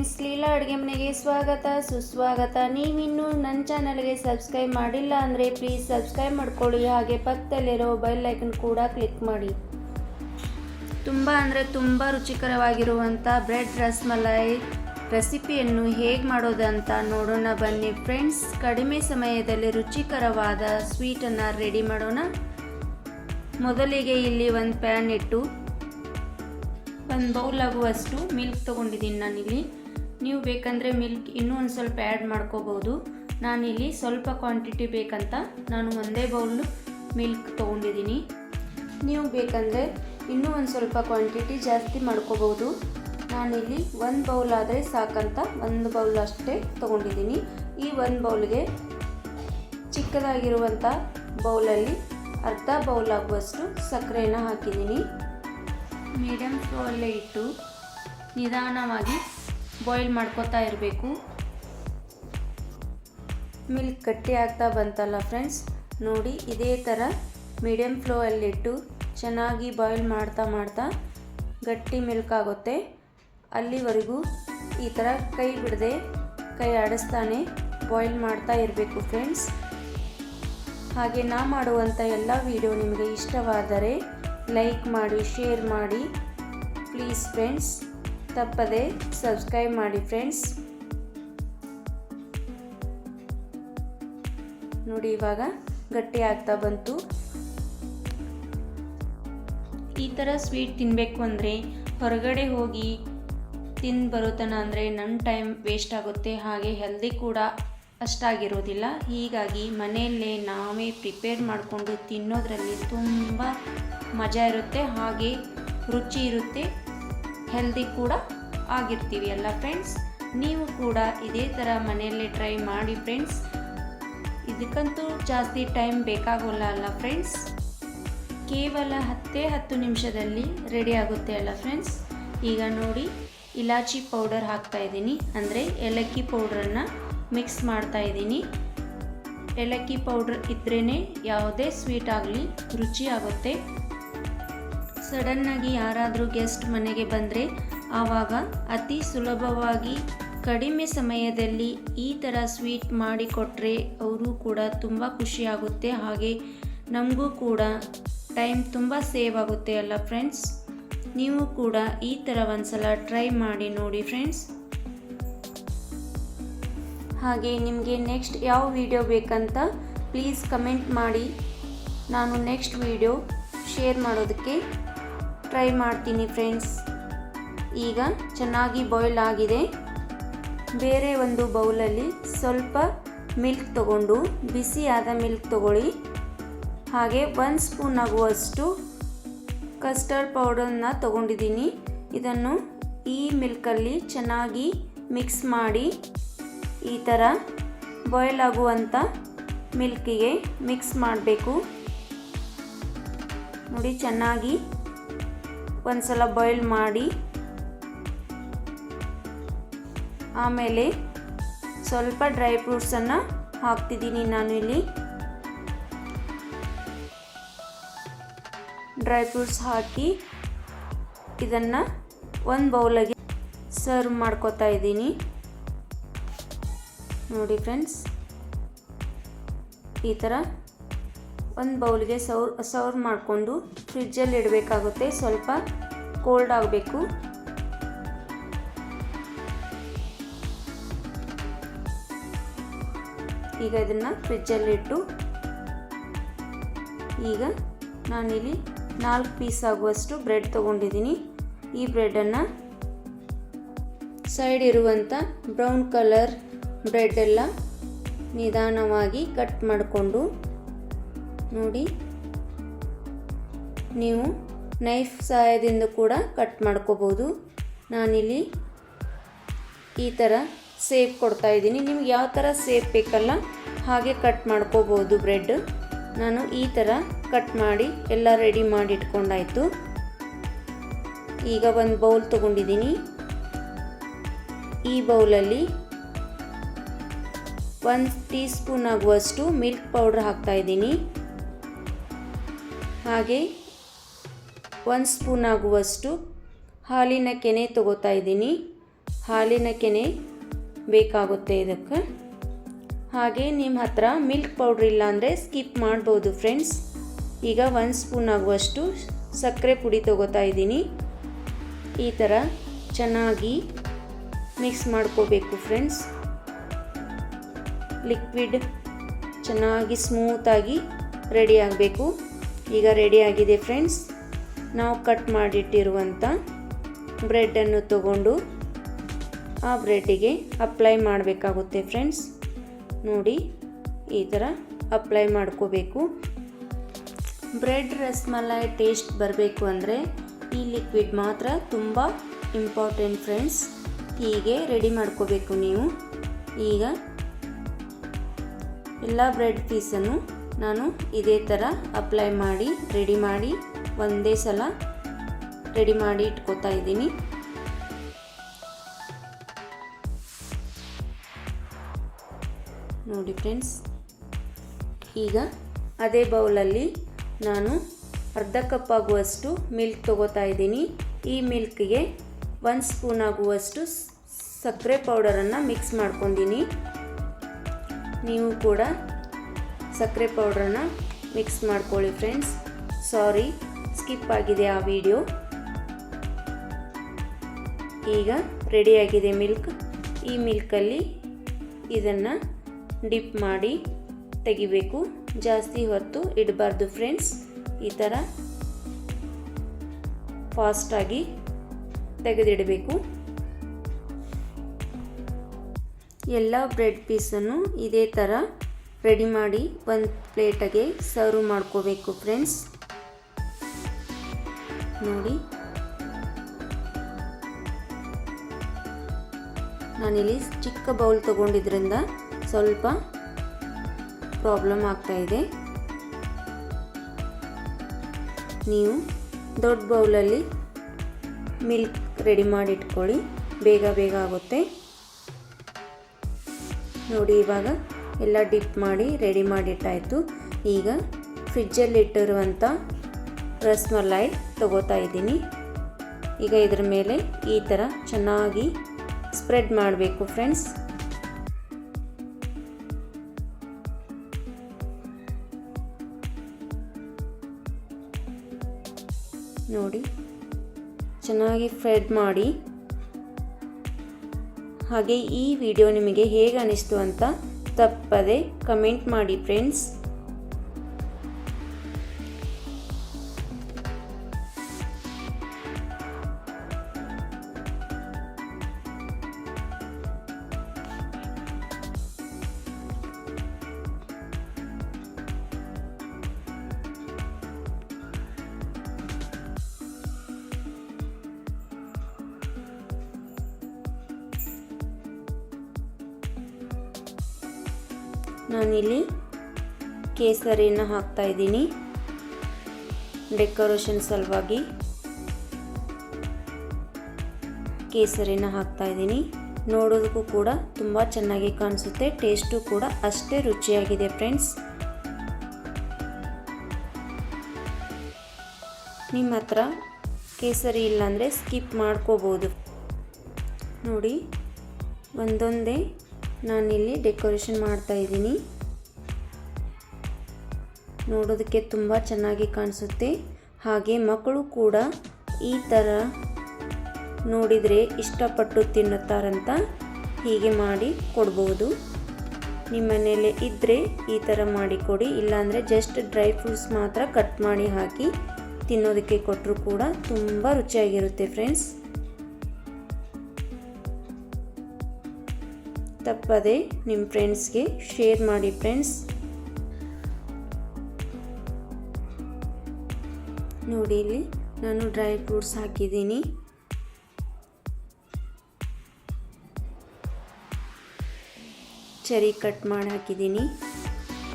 Friends, Leela ಅಡುಗೆ ಮನೆಗೆ ಸ್ವಾಗತ, ಸುಸ್ವಾಗತ. ನೀವಿನ್ನೂ ನನ್ನ ಚಾನಲ್ಗೆ ಸಬ್ಸ್ಕ್ರೈಬ್ ಮಾಡಿಲ್ಲ ಅಂದರೆ ಪ್ಲೀಸ್ ಸಬ್ಸ್ಕ್ರೈಬ್ ಮಾಡ್ಕೊಳ್ಳಿ. ಹಾಗೆ ಪಕ್ಕದಲ್ಲಿರೋ ಬೆಲ್ ಐಕನ್ ಕೂಡ ಕ್ಲಿಕ್ ಮಾಡಿ. ತುಂಬ ಅಂದರೆ ತುಂಬ ರುಚಿಕರವಾಗಿರುವಂಥ ಬ್ರೆಡ್ ರಸ್ಮಲೈ ರೆಸಿಪಿಯನ್ನು ಹೇಗೆ ಮಾಡೋದಂತ ನೋಡೋಣ ಬನ್ನಿ ಫ್ರೆಂಡ್ಸ್. ಕಡಿಮೆ ಸಮಯದಲ್ಲಿ ರುಚಿಕರವಾದ ಸ್ವೀಟನ್ನು ರೆಡಿ ಮಾಡೋಣ. ಮೊದಲಿಗೆ ಇಲ್ಲಿ ಒಂದು ಪ್ಯಾನ್ ಇಟ್ಟು, ಒಂದು ಬೌಲ್ ಆಗುವಷ್ಟು ಮಿಲ್ಕ್ ತೊಗೊಂಡಿದ್ದೀನಿ ನಾನಿಲ್ಲಿ. ನೀವು ಬೇಕಂದರೆ ಮಿಲ್ಕ್ ಇನ್ನೂ ಒಂದು ಸ್ವಲ್ಪ ಆ್ಯಡ್ ಮಾಡ್ಕೋಬೋದು. ನಾನಿಲ್ಲಿ ಸ್ವಲ್ಪ ಕ್ವಾಂಟಿಟಿ ಬೇಕಂತ ನಾನು ಒಂದೇ ಬೌಲ್ ಮಿಲ್ಕ್ ತೊಗೊಂಡಿದ್ದೀನಿ. ನೀವು ಬೇಕಂದರೆ ಇನ್ನೂ ಒಂದು ಸ್ವಲ್ಪ ಕ್ವಾಂಟಿಟಿ ಜಾಸ್ತಿ ಮಾಡ್ಕೋಬೋದು. ನಾನಿಲ್ಲಿ ಒಂದು ಬೌಲ್ ಆದರೆ ಸಾಕಂತ ಒಂದು ಬೌಲ್ ಅಷ್ಟೇ ತೊಗೊಂಡಿದ್ದೀನಿ. ಈ ಒಂದು ಬೌಲ್ಗೆ ಚಿಕ್ಕದಾಗಿರುವಂಥ ಬೌಲಲ್ಲಿ ಅರ್ಧ ಬೌಲ್ ಆಗುವಷ್ಟು ಸಕ್ಕರೆನ ಹಾಕಿದ್ದೀನಿ. ಮೀಡಿಯಮ್ ಫ್ಲೋಲ್ಲೇ ಇಟ್ಟು ನಿಧಾನವಾಗಿ ಬಾಯ್ಲ್ ಮಾಡ್ಕೋತಾ ಇರಬೇಕು. ಮಿಲ್ಕ್ ಗಟ್ಟಿ ಆಗ್ತಾ ಬಂತಲ್ಲ ಫ್ರೆಂಡ್ಸ್? ನೋಡಿ, ಇದೇ ಥರ ಮೀಡಿಯಮ್ ಫ್ಲೋಲ್ಲಿಟ್ಟು ಚೆನ್ನಾಗಿ ಬಾಯ್ಲ್ ಮಾಡ್ತಾ ಮಾಡ್ತಾ ಗಟ್ಟಿ ಮಿಲ್ಕ್ ಆಗುತ್ತೆ. ಅಲ್ಲಿವರೆಗೂ ಈ ಥರ ಕೈ ಬಿಡದೆ ಕೈ ಆಡಿಸ್ತಾನೆ ಬಾಯ್ಲ್ ಮಾಡ್ತಾ ಇರಬೇಕು ಫ್ರೆಂಡ್ಸ್. ಹಾಗೆ ನಾ ಮಾಡುವಂಥ ಎಲ್ಲ ವಿಡಿಯೋ ನಿಮಗೆ ಇಷ್ಟವಾದರೆ ಲೈಕ್ ಮಾಡಿ, ಶೇರ್ ಮಾಡಿ. Please friends. ತಪ್ಪದೆ ಸಬ್ಸ್ಕ್ರೈಬ್ ಮಾಡಿ ಫ್ರೆಂಡ್ಸ್. ನೋಡಿ ಇವಾಗ ಗಟ್ಟಿ ಆಗ್ತಾ ಬಂತು. ಈ ಥರ ಸ್ವೀಟ್ ತಿನ್ನಬೇಕು ಅಂದರೆ ಹೊರಗಡೆ ಹೋಗಿ ತಿಂದು ಬರೋತನ ಅಂದರೆ ನನ್ನ ಟೈಮ್ ವೇಸ್ಟ್ ಆಗುತ್ತೆ, ಹಾಗೆ ಹೆಲ್ದಿ ಕೂಡ ಅಷ್ಟಾಗಿರೋದಿಲ್ಲ. ಹೀಗಾಗಿ ಮನೆಯಲ್ಲೇ ನಾವೇ ಪ್ರಿಪೇರ್ ಮಾಡಿಕೊಂಡು ತಿನ್ನೋದರಲ್ಲಿ ತುಂಬ ಮಜಾ ಇರುತ್ತೆ, ಹಾಗೆ ರುಚಿ ಇರುತ್ತೆ. ಹೆಲ್ದಿ ಕೂಡ ಆಗಿರ್ತೀವಿ ಅಲ್ಲ ಫ್ರೆಂಡ್ಸ್ ನೀವು ಕೂಡ ಇದೇ ಥರ ಮನೆಯಲ್ಲೇ ಟ್ರೈ ಮಾಡಿ ಫ್ರೆಂಡ್ಸ್ ಇದಕ್ಕಂತೂ ಜಾಸ್ತಿ ಟೈಮ್ ಬೇಕಾಗೋಲ್ಲ ಅಲ್ಲ ಫ್ರೆಂಡ್ಸ್ ಕೇವಲ ಹತ್ತೇ ಹತ್ತು ನಿಮಿಷದಲ್ಲಿ ರೆಡಿ ಆಗುತ್ತೆ ಅಲ್ಲ ಫ್ರೆಂಡ್ಸ್ ಈಗ ನೋಡಿ, ಇಲಾಚಿ ಪೌಡರ್ ಹಾಕ್ತಾ ಇದ್ದೀನಿ. ಅಂದರೆ ಏಲಕ್ಕಿ ಪೌಡ್ರನ್ನು ಮಿಕ್ಸ್ ಮಾಡ್ತಾ ಇದ್ದೀನಿ. ಏಲಕ್ಕಿ ಪೌಡ್ರ್ ಇದ್ರೇ ಯಾವುದೇ ಸ್ವೀಟ್ ಆಗಲಿ ರುಚಿ ಆಗುತ್ತೆ. ಸಡನ್ನಾಗಿ ಯಾರಾದರೂ ಗೆಸ್ಟ್ ಮನೆಗೆ ಬಂದರೆ ಆವಾಗ ಅತಿ ಸುಲಭವಾಗಿ ಕಡಿಮೆ ಸಮಯದಲ್ಲಿ ಈ ಥರ ಸ್ವೀಟ್ ಮಾಡಿಕೊಟ್ರೆ ಅವರು ಕೂಡ ತುಂಬ ಖುಷಿಯಾಗುತ್ತೆ. ಹಾಗೆ ನಮಗೂ ಕೂಡ ಟೈಮ್ ತುಂಬ ಸೇವ್ ಆಗುತ್ತೆ ಅಲ್ಲ ಫ್ರೆಂಡ್ಸ್? ನೀವು ಕೂಡ ಈ ಥರ ಒಂದ್ಸಲ ಟ್ರೈ ಮಾಡಿ ನೋಡಿ ಫ್ರೆಂಡ್ಸ್. ಹಾಗೆ ನಿಮಗೆ ನೆಕ್ಸ್ಟ್ ಯಾವ ವಿಡಿಯೋ ಬೇಕಂತ ಪ್ಲೀಸ್ ಕಮೆಂಟ್ ಮಾಡಿ. ನಾನು ನೆಕ್ಸ್ಟ್ ವಿಡಿಯೋ ಶೇರ್ ಮಾಡೋದಕ್ಕೆ ಟ್ರೈ ಮಾಡ್ತೀನಿ ಫ್ರೆಂಡ್ಸ್ ಈಗ ಚೆನ್ನಾಗಿ ಬಾಯ್ಲ್ ಆಗಿದೆ. ಬೇರೆ ಒಂದು ಬೌಲಲ್ಲಿ ಸ್ವಲ್ಪ ಮಿಲ್ಕ್ ತಗೊಂಡು ಬಿಸಿಯಾದ ಮಿಲ್ಕ್ ತಗೊಳ್ಳಿ. ಹಾಗೆ ಒಂದು ಸ್ಪೂನ್ ಆಗುವಷ್ಟು ಕಸ್ಟರ್ಡ್ ಪೌಡರ್ನ ತಗೊಂಡಿದ್ದೀನಿ. ಇದನ್ನು ಈ ಮಿಲ್ಕಲ್ಲಿ ಚೆನ್ನಾಗಿ ಮಿಕ್ಸ್ ಮಾಡಿ ಈ ಥರ ಬಾಯ್ಲ್ ಆಗುವಂಥ ಮಿಲ್ಕಿಗೆ ಮಿಕ್ಸ್ ಮಾಡಬೇಕು. ನೋಡಿ ಚೆನ್ನಾಗಿ ಒಂದು ಸಲ ಬಾಯ್ಲ್ ಮಾಡಿ, ಆಮೇಲೆ ಸ್ವಲ್ಪ ಡ್ರೈ ಫ್ರೂಟ್ಸನ್ನು ಹಾಕ್ತಿದ್ದೀನಿ ನಾನು ಇಲ್ಲಿ. ಡ್ರೈ ಫ್ರೂಟ್ಸ್ ಹಾಕಿ ಇದನ್ನು ಒಂದು ಬೌಲಾಗಿ ಸರ್ವ್ ಮಾಡ್ಕೋತಾ ಇದ್ದೀನಿ. ನೋಡಿ ಫ್ರೆಂಡ್ಸ್, ಈ ಥರ ಒಂದು ಬೌಲ್ಗೆ ಸೌರ್ ಸೌರ್ ಮಾಡಿಕೊಂಡು ಫ್ರಿಜ್ಜಲ್ಲಿ ಇಡಬೇಕಾಗುತ್ತೆ. ಸ್ವಲ್ಪ ಕೋಲ್ಡ್ ಆಗಬೇಕು. ಈಗ ಇದನ್ನು ಫ್ರಿಜ್ಜಲ್ಲಿಟ್ಟು ಈಗ ನಾನಿಲ್ಲಿ ನಾಲ್ಕು ಪೀಸ್ ಆಗುವಷ್ಟು ಬ್ರೆಡ್ ತೊಗೊಂಡಿದ್ದೀನಿ. ಈ ಬ್ರೆಡನ್ನು ಸೈಡ್ ಇರುವಂಥ ಬ್ರೌನ್ ಕಲರ್ ಬ್ರೆಡ್ ಎಲ್ಲ ನಿಧಾನವಾಗಿ ಕಟ್ ಮಾಡಿಕೊಂಡು ನೋಡಿ. ನೀವು ನೈಫ್ ಸಹಾಯದಿಂದ ಕೂಡ ಕಟ್ ಮಾಡ್ಕೋಬೋದು ನಾನಿಲ್ಲಿ ಈ ಥರ ಸೇಪ್ ಕೊಡ್ತಾ ಇದ್ದೀನಿ. ನಿಮ್ಗೆ ಯಾವ ಥರ ಸೇಪ್ ಬೇಕಲ್ಲ ಹಾಗೆ ಕಟ್ ಮಾಡ್ಕೋಬೋದು ಬ್ರೆಡ್ ನಾನು ಈ ಥರ ಕಟ್ ಮಾಡಿ ಎಲ್ಲ ರೆಡಿ ಮಾಡಿ ಇಟ್ಕೊಂಡಾಯಿತು. ಈಗ ಒಂದು ಬೌಲ್ ತೊಗೊಂಡಿದ್ದೀನಿ. ಈ ಬೌಲಲ್ಲಿ ಒಂದು ಟೀ ಸ್ಪೂನ್ ಆಗುವಷ್ಟು ಮಿಲ್ಕ್ ಪೌಡ್ರ್ ಹಾಕ್ತಾಯಿದ್ದೀನಿ ಹಾಗೆ ಒಂದು ಸ್ಪೂನ್ ಆಗುವಷ್ಟು ಹಾಲಿನ ಕೆನೆ ತಗೋತಾ ಇದ್ದೀನಿ. ಹಾಲಿನ ಕೆನೆ ಬೇಕಾಗುತ್ತೆ ಇದಕ್ಕೆ. ಹಾಗೆ ನಿಮ್ಮ ಹತ್ರ ಮಿಲ್ಕ್ ಪೌಡ್ರ್ ಇಲ್ಲ ಅಂದರೆ ಸ್ಕಿಪ್ ಮಾಡ್ಬೋದು ಫ್ರೆಂಡ್ಸ್ ಈಗ ಒಂದು ಸ್ಪೂನ್ ಆಗುವಷ್ಟು ಸಕ್ಕರೆ ಪುಡಿ ತಗೋತಾ ಇದ್ದೀನಿ. ಈ ಥರ ಚೆನ್ನಾಗಿ ಮಿಕ್ಸ್ ಮಾಡ್ಕೋಬೇಕು ಫ್ರೆಂಡ್ಸ್ ಲಿಕ್ವಿಡ್ ಚೆನ್ನಾಗಿ ಸ್ಮೂತಾಗಿ ರೆಡಿ ಆಗಬೇಕು. ಈಗ ರೆಡಿ ಆಗಿದೆ ಫ್ರೆಂಡ್ಸ್ ನಾವು ಕಟ್ ಮಾಡಿಟ್ಟಿರುವಂಥ ಬ್ರೆಡ್ಡನ್ನು ತಗೊಂಡು ಆ ಬ್ರೆಡ್ಡಿಗೆ ಅಪ್ಲೈ ಮಾಡಬೇಕಾಗುತ್ತೆ ಫ್ರೆಂಡ್ಸ್ ನೋಡಿ, ಈ ಥರ ಅಪ್ಲೈ ಮಾಡ್ಕೋಬೇಕು. ಬ್ರೆಡ್ ರಸ್ಮಲೈ ಟೇಸ್ಟ್ ಬರಬೇಕು ಅಂದರೆ ಈ ಲಿಕ್ವಿಡ್ ಮಾತ್ರ ತುಂಬ ಇಂಪಾರ್ಟೆಂಟ್ ಫ್ರೆಂಡ್ಸ್ ಹೀಗೆ ರೆಡಿ ಮಾಡ್ಕೋಬೇಕು ನೀವು. ಈಗ ಎಲ್ಲ ಬ್ರೆಡ್ ಪೀಸನ್ನು ನಾನು ಇದೇ ಥರ ಅಪ್ಲೈ ಮಾಡಿ ರೆಡಿ ಮಾಡಿ ಒಂದೇ ಸಲ ರೆಡಿ ಮಾಡಿ ಇಟ್ಕೋತಾ ಇದ್ದೀನಿ. ನೋಡಿ ಫ್ರೆಂಡ್ಸ್ ಈಗ ಅದೇ ಬೌಲಲ್ಲಿ ನಾನು ಅರ್ಧ ಕಪ್ ಆಗುವಷ್ಟು ಮಿಲ್ಕ್ ತಗೋತಾ ಇದ್ದೀನಿ. ಈ ಮಿಲ್ಕ್ಗೆ ಒಂದು ಸ್ಪೂನ್ ಆಗುವಷ್ಟು ಸಕ್ಕರೆ ಪೌಡರನ್ನು ಮಿಕ್ಸ್ ಮಾಡ್ಕೊಂಡಿನಿ. ನೀವು ಕೂಡ ಸಕ್ಕರೆ ಪೌಡ್ರನ್ನ ಮಿಕ್ಸ್ ಮಾಡ್ಕೊಳ್ಳಿ ಫ್ರೆಂಡ್ಸ್ ಸಾರಿ ಸ್ಕಿಪ್ ಆಗಿದೆ ಆ ವಿಡಿಯೋ ಈಗ ರೆಡಿಯಾಗಿದೆ ಮಿಲ್ಕ್ ಈ ಮಿಲ್ಕಲ್ಲಿ ಇದನ್ನು ಡಿಪ್ ಮಾಡಿ ತೆಗಿಬೇಕು. ಜಾಸ್ತಿ ಹೊತ್ತು ಇಡಬಾರ್ದು ಫ್ರೆಂಡ್ಸ್ ಈ ಥರ ಫಾಸ್ಟಾಗಿ ತೆಗೆದಿಡಬೇಕು. ಎಲ್ಲ ಬ್ರೆಡ್ ಪೀಸನ್ನು ಇದೇ ಥರ ರೆಡಿ ಮಾಡಿ ಒಂದು ಪ್ಲೇಟಿಗೆ ಸರ್ವ್ ಮಾಡ್ಕೋಬೇಕು ಫ್ರೆಂಡ್ಸ್. ನೋಡಿ. ನಾನಿಲ್ಲಿ ಚಿಕ್ಕ ಬೌಲ್ ತಗೊಂಡಿದ್ರಿಂದ ಸ್ವಲ್ಪ ಪ್ರಾಬ್ಲಮ್ ಆಗ್ತಾ ಇದೆ. ನೀವು ದೊಡ್ಡ ಬೌಲಲ್ಲಿ ಮಿಲ್ಕ್ ರೆಡಿ ಮಾಡಿ ಇಟ್ಕೊಳ್ಳಿ. ಬೇಗ ಬೇಗ ಆಗುತ್ತೆ. ನೋಡಿ ಇವಾಗ ಎಲ್ಲ ಡಿಪ್ ಮಾಡಿ ರೆಡಿ ಮಾಡಿಟ್ಟಾಯಿತು. ಈಗ ಫ್ರಿಜ್ಜಲ್ಲಿ ಇಟ್ಟಿರುವಂಥ ರಸ್ಮಲೈ ತಗೋತಾ ಇದ್ದೀನಿ. ಈಗ ಇದ್ರ ಮೇಲೆ ಈ ಥರ ಚೆನ್ನಾಗಿ ಸ್ಪ್ರೆಡ್ ಮಾಡಬೇಕು ಫ್ರೆಂಡ್ಸ್. ನೋಡಿ, ಚೆನ್ನಾಗಿ ಫ್ರೆಡ್ ಮಾಡಿ. ಹಾಗೆ ಈ ವಿಡಿಯೋ ನಿಮಗೆ ಹೇಗೆ ಅನಿಸ್ತು ಅಂತ ತಪ್ಪದೆ ಕಮೆಂಟ್ ಮಾಡಿ ಫ್ರೆಂಡ್ಸ್. ನಾನಿಲ್ಲಿ ಕೇಸರಿಯನ್ನು ಹಾಕ್ತಾ ಇದ್ದೀನಿ. ಡೆಕೋರೇಷನ್ ಸಲುವಾಗಿ ಕೇಸರಿನ ಹಾಕ್ತಾ ಇದ್ದೀನಿ. ನೋಡೋದಕ್ಕೂ ಕೂಡ ತುಂಬ ಚೆನ್ನಾಗಿ ಕಾಣಿಸುತ್ತೆ. ಟೇಸ್ಟು ಕೂಡ ಅಷ್ಟೇ ರುಚಿಯಾಗಿದೆ ಫ್ರೆಂಡ್ಸ್. ನಿಮ್ಮ ಹತ್ರ ಕೇಸರಿ ಇಲ್ಲಾಂದರೆ ಸ್ಕಿಪ್ ಮಾಡ್ಕೋಬೋದು. ನೋಡಿ, ಒಂದೊಂದೇ ನಾನಿಲ್ಲಿ ಡೆಕೋರೇಷನ್ ಮಾಡ್ತಾ ಇದ್ದೀನಿ. ನೋಡೋದಕ್ಕೆ ತುಂಬ ಚೆನ್ನಾಗಿ ಕಾಣಿಸುತ್ತೆ. ಹಾಗೆ ಮಕ್ಕಳು ಕೂಡ ಈ ಥರ ನೋಡಿದರೆ ಇಷ್ಟಪಟ್ಟು ತಿನ್ನುತ್ತಾರಂತ ಹೀಗೆ ಮಾಡಿ ಕೊಡ್ಬೋದು. ನಿಮ್ಮ ಮನೇಲಿ ಇದ್ದರೆ ಈ ಥರ ಮಾಡಿಕೊಡಿ ಇಲ್ಲಾಂದರೆ ಜಸ್ಟ್ ಡ್ರೈ ಫ್ರೂಟ್ಸ್ ಮಾತ್ರ ಕಟ್ ಮಾಡಿ ಹಾಕಿ ತಿನ್ನೋದಕ್ಕೆ ಕೊಟ್ಟರು ಕೂಡ ತುಂಬ ರುಚಿಯಾಗಿರುತ್ತೆ ಫ್ರೆಂಡ್ಸ್ ತಪ್ಪದೆ ನಿಮ್ಮ ಫ್ರೆಂಡ್ಸ್ಗೆ ಶೇರ್ ಮಾಡಿ ಫ್ರೆಂಡ್ಸ್. ನೋಡಿ ಇಲ್ಲಿ ನಾನು ಡ್ರೈ ಫ್ರೂಟ್ಸ್ ಹಾಕಿದ್ದೀನಿ. ಚರಿ ಕಟ್ ಮಾಡಿ ಹಾಕಿದ್ದೀನಿ.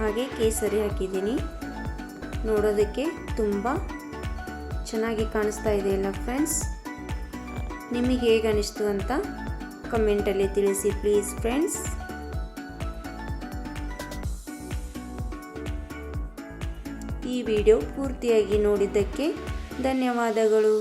ಹಾಗೆ ಕೇಸರಿ ಹಾಕಿದ್ದೀನಿ. ನೋಡೋದಕ್ಕೆ ತುಂಬ ಚೆನ್ನಾಗಿ ಕಾಣಿಸ್ತಾ ಇದೆಯಲ್ಲ ಫ್ರೆಂಡ್ಸ್. ನಿಮಗೆ ಹೇಗೆ ಅನಿಸ್ತು ಅಂತ ಕಮೆಂಟಲ್ಲಿ ತಿಳಿಸಿ ಪ್ಲೀಸ್ ಫ್ರೆಂಡ್ಸ್ ಈ ವಿಡಿಯೋ ಪೂರ್ತಿಯಾಗಿ ನೋಡಿದ್ದಕ್ಕೆ ಧನ್ಯವಾದಗಳು.